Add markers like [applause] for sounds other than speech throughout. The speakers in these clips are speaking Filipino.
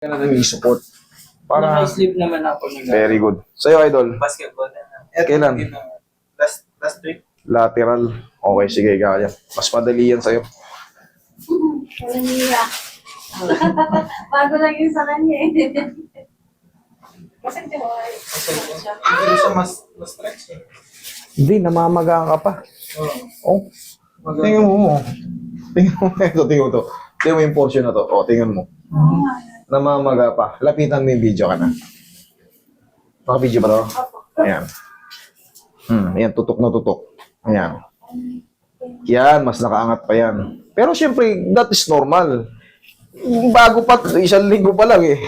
Namin support. Para... Para, sleep naman ako ng very good. Sa'yo, idol, Basketball. Kailan? Last, last week. lateral. Okay, sige, kaya. Mas madali yan sa'yo. Walang [laughs] niya. Bago lang yun sa kanya eh. [laughs] Kasi di ba? Kasi hindi siya mas, mas stretch eh. Hindi, namamaga ka pa. Oo. Oh, tingnan mo. Tingnan mo ito, tingnan mo to. Tingnan mo yung portion na to. O, tingnan mo. Namamaga pa. Lapitan mo yung video ka na. Naka-video ba to? Ayan. Hmm, ayan, tutok na tutok. Ayan. Yan, mas nakaangat pa yan. Pero syempre, that is normal. Bago pa, isang linggo pa lang eh.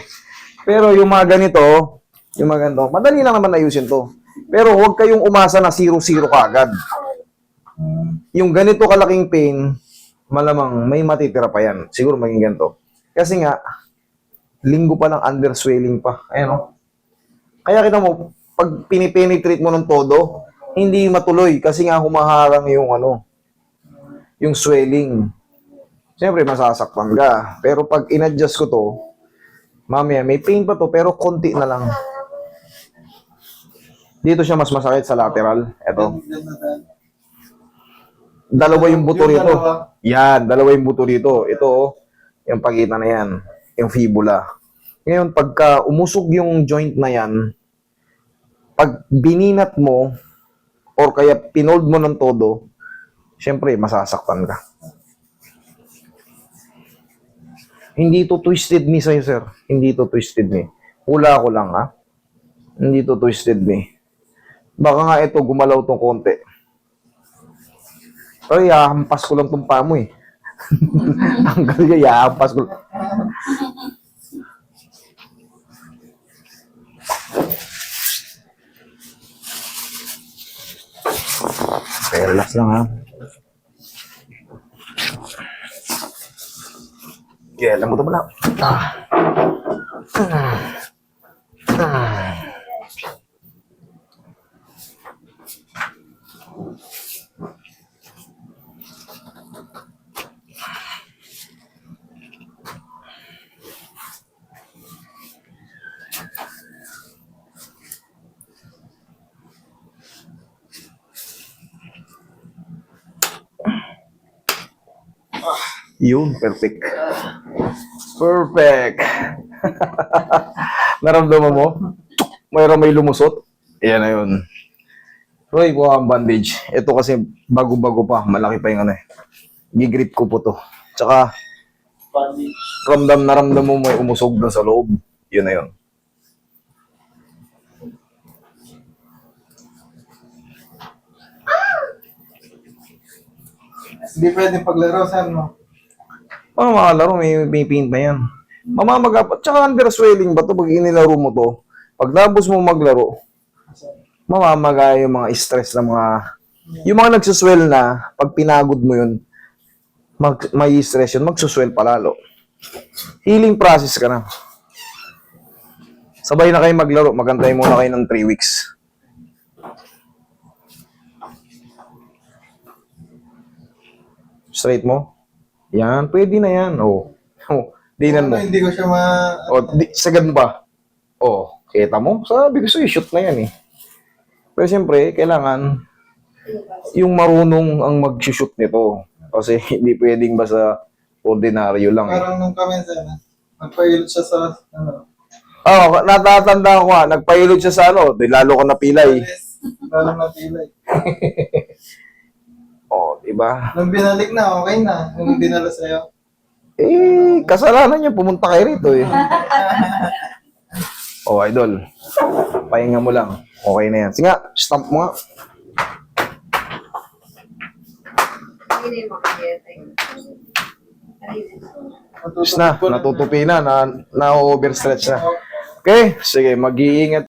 Pero yung mga ganito, yung mga ganito, madali lang naman ayusin to. Pero huwag kayong umasa na zero-zero ka agad. Yung ganito kalaking pain, malamang may matitira pa yan. Siguro maging ganito. Kasi nga, linggo pa lang under swelling pa. Ayan o. Kaya kita mo, pag pinipenetrate mo ng todo, hindi matuloy kasi nga humaharang yung ano, yung swelling. Siyempre, masasaktan ka. Pero pag in-adjust ko to, mamaya, may pain pa to, pero konti na lang. Dito siya mas masakit sa lateral. Ito. Dalawa yung buto dalawa. Yan, dalawa yung buto rito. Ito, oh, yung pagitan na yan. Yung fibula. Ngayon, pagka umusog yung joint na yan, pag bininat mo, or kaya pinold mo ng todo, syempre, masasaktan ka. Hindi to twisted knee sa'yo, sir. Hindi to twisted knee. Hula ko lang, ha? Hindi to twisted knee. Baka nga ito, gumalaw tong konti. Pero yahampas ko lang tong paa mo, eh. [laughs] Tanggal niya, yahampas ko. Okay, relax lang ha. Yeah, ito mo na. Ah. Ah. Ah. Yun, perfect. Perfect. [laughs] Naramdaman mo? Mayroon may lumusot? Yan na yun. Roy, kuha ang bandage. Ito kasi bago-bago pa. Malaki pa yung ano eh. Gigrip ko po to. Tsaka, Bandage. ramdam na ramdam mo may umusog na sa loob. Yun na yun. Hindi pwedeng paglaro sa ano. Mga mga laro, may, may paint na yan. Mamamaga pa. Tsaka under swelling ba to pag inilaro mo to? Pag tapos mo maglaro, mamamaga yung mga stress na mga... Yung mga nagsuswell na, pag pinagod mo yun, mag, may stress yun, magsuswell palalo. Healing process ka na. Sabay na kayo maglaro, magantay muna kayo ng 3 weeks. Straight mo? Yan, pwede na yan. Oh. [laughs] Oh, dinan mo. Ano, Hindi ko siya ma... O, di, sagad mo ba? O, kita mo? Sabi ko sa'yo, shoot na yan eh. Pero siyempre, kailangan yung marunong ang mag-shoot nito. Kasi [laughs] hindi pwedeng basta ordinaryo lang. Eh. Parang nung kami sa ano, nagpailot siya sa ano. Oh, natatanda ko nga, nagpailod siya sa ano, di lalo ko napilay. Yes, lalo na [laughs] pilay. Oh, di ba? Nung binalik na, okay na. Nung [laughs] dinala sa'yo. Eh, kasalanan niya, pumunta kayo rito eh. [laughs] oh, idol. Pahinga mo lang. Okay na yan. Sige stamp mo nga. Tapos na, natutupi na, na, na-overstretch na. Okay, sige, mag-iingat